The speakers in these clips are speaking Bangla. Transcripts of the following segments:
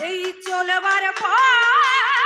এই চলবার পর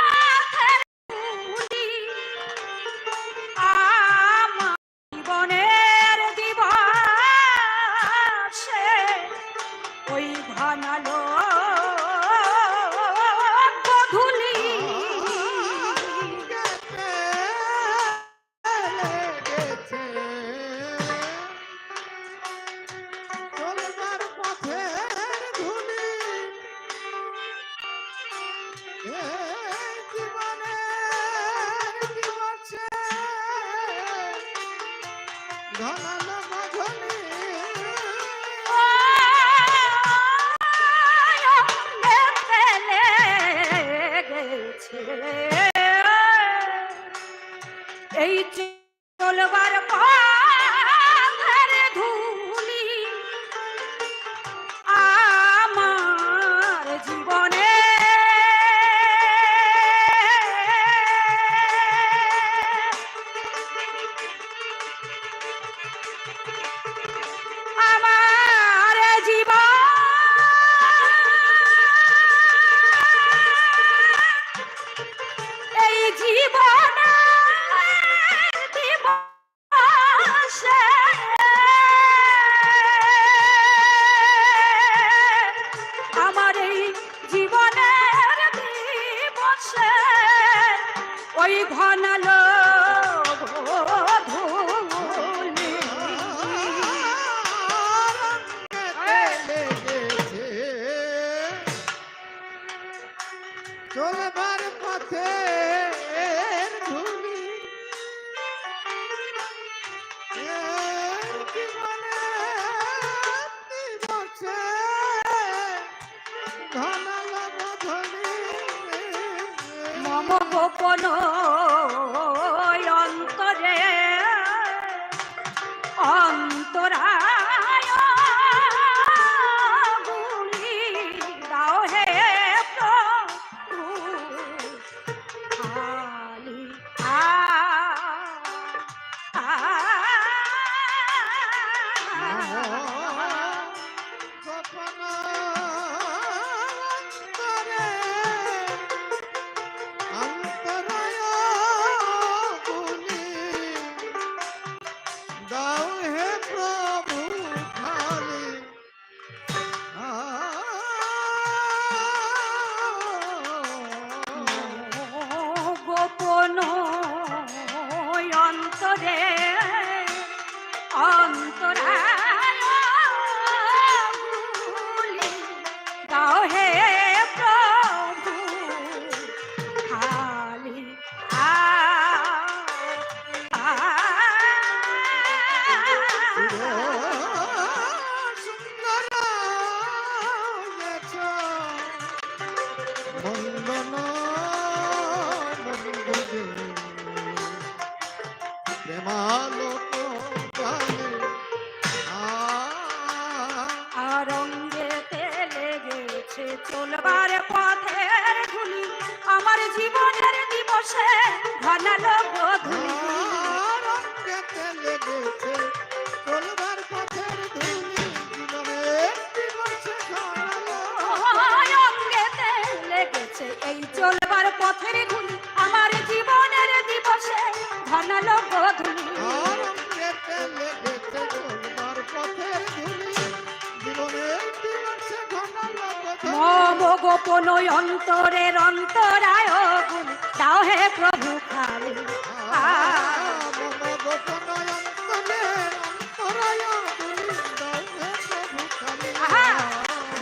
কোন অন্তরের অন্তরায় গুণ দাও হে প্রভু খালি।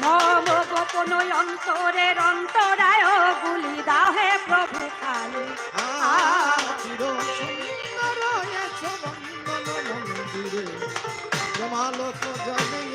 মম গোপন অন্তরের অন্তরায় গুলি দাও হে প্রভু খালি। সুন্দর জমালো জমি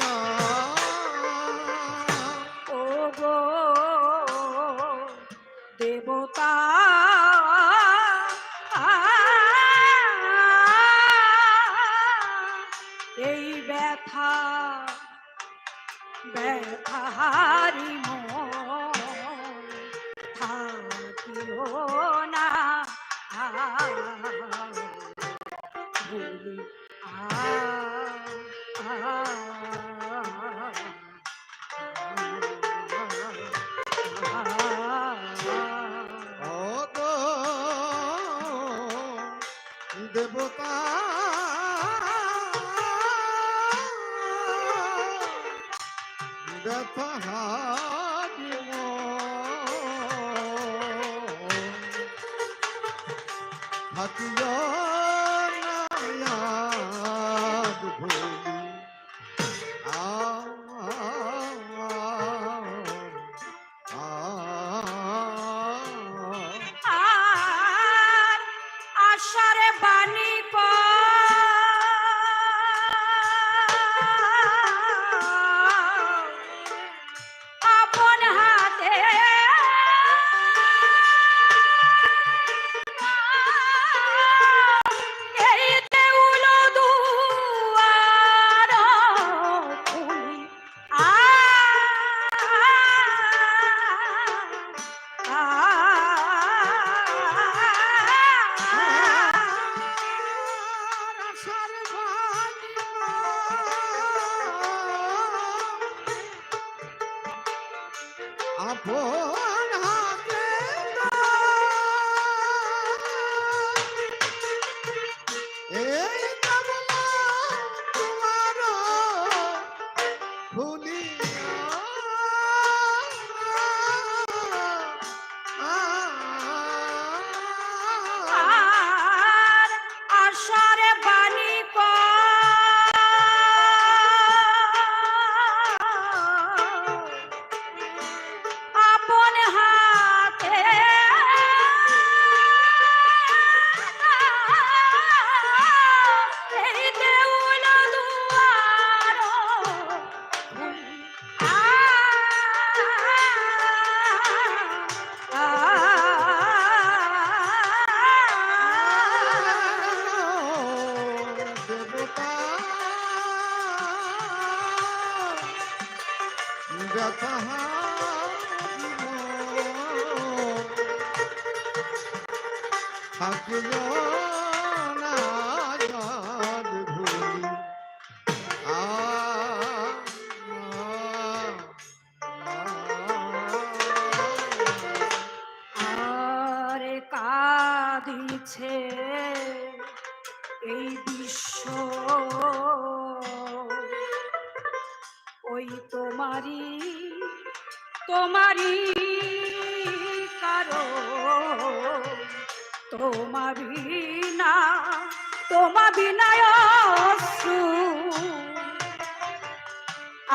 પહાડ્યો Ei! দিছে এই বিশ্ব। ওই তোমারই তোমারই কারও তোমারি বিনা তোমা বিনায়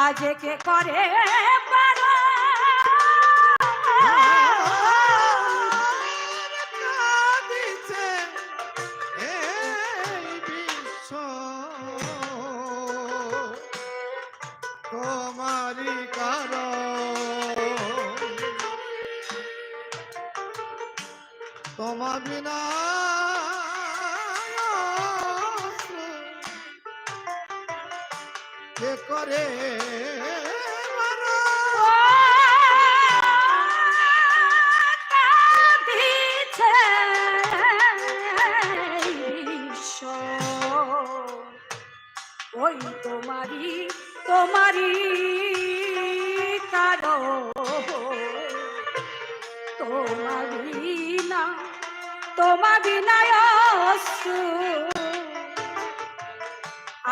আজকে করে পাবি না করে বিনায়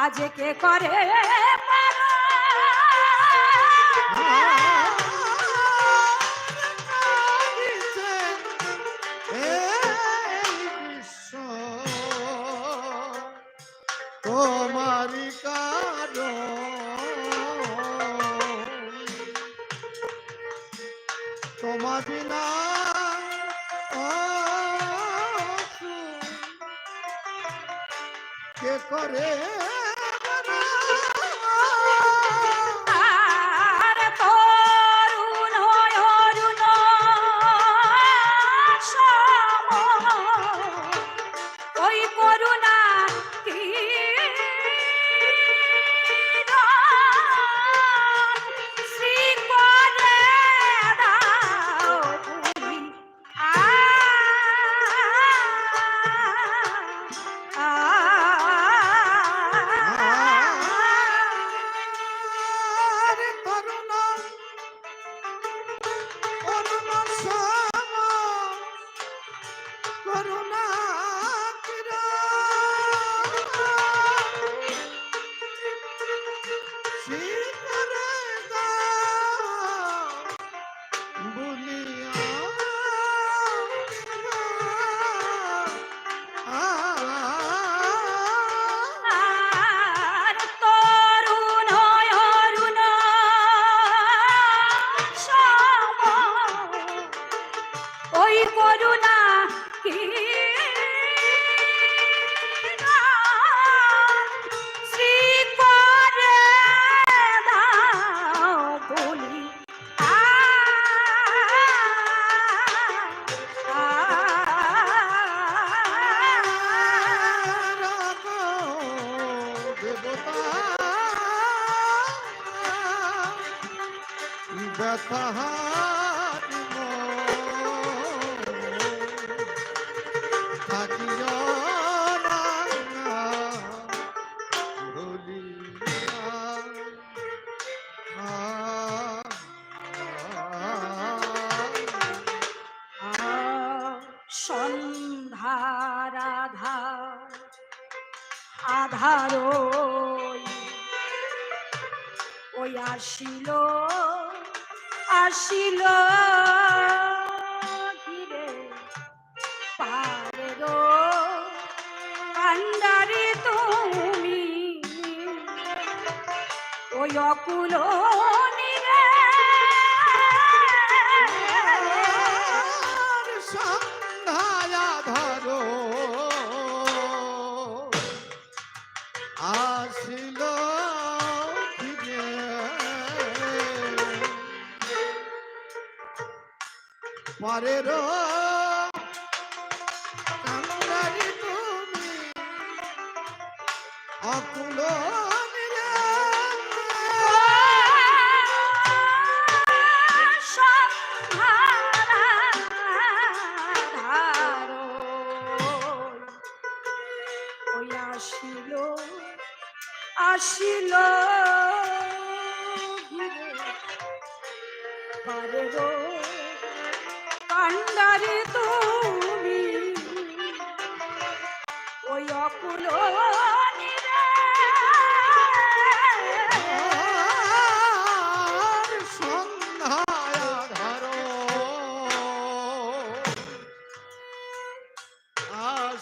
আজকে করে? কে করে? আসিলো আসিল ঘিরে। পারে গো পান্ডারে তুমি। ওই অকুলো আরে রো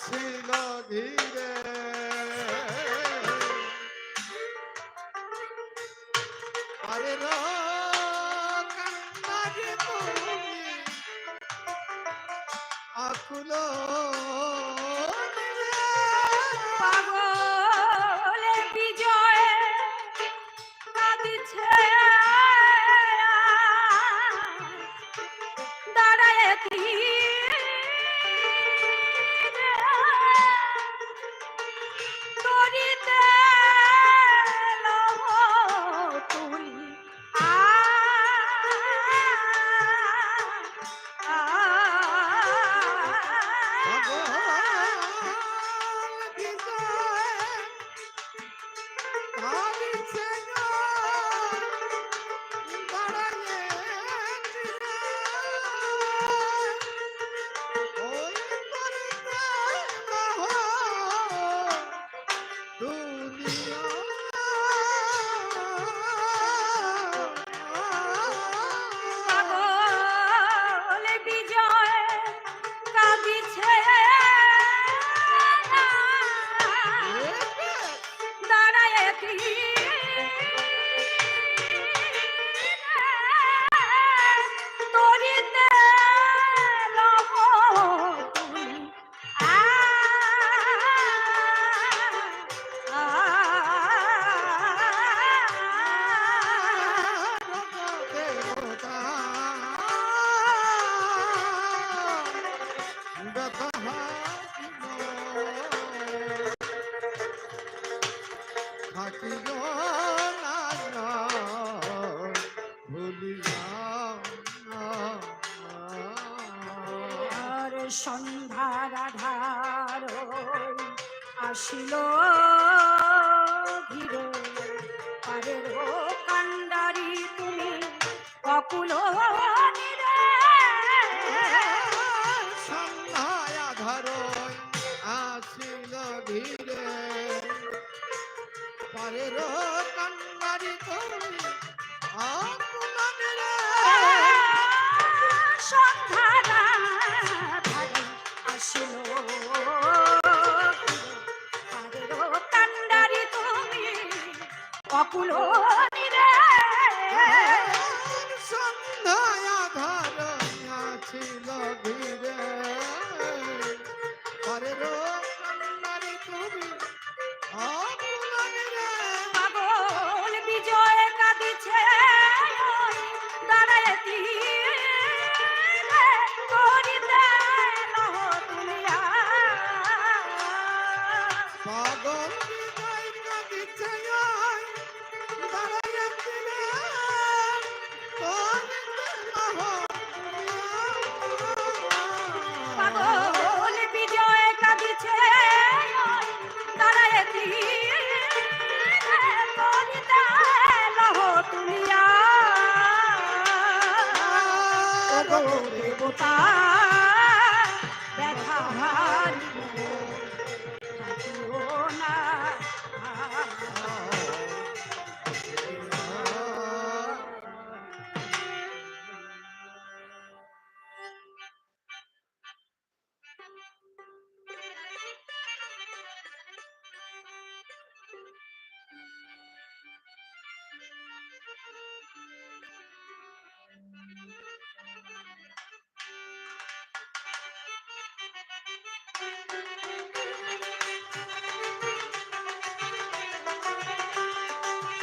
ছিল ঘিরে she.